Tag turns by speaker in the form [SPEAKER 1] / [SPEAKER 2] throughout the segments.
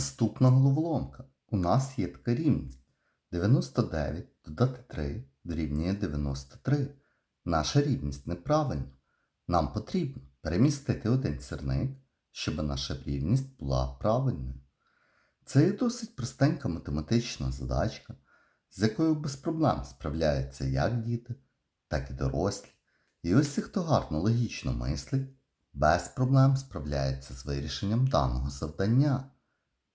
[SPEAKER 1] Наступна головоломка. У нас є така рівність. 99 додати 3 дорівнює 93. Наша рівність неправильна. Нам потрібно перемістити один сірник, щоб наша рівність була правильною. Це є досить простенька математична задачка, з якою без проблем справляються як діти, так і дорослі. І ось ті, хто гарно логічно мислить, без проблем справляється з вирішенням даного завдання.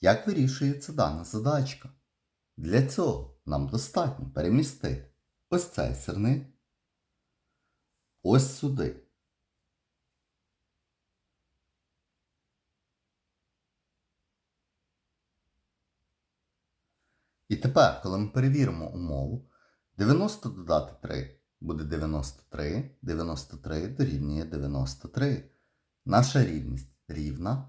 [SPEAKER 1] Як вирішується дана задачка? Для цього нам достатньо перемістити ось цей сирник ось сюди. І тепер, коли ми перевіримо умову, 90 додати 3 буде 93, 93 дорівнює 93. Наша рівність рівна,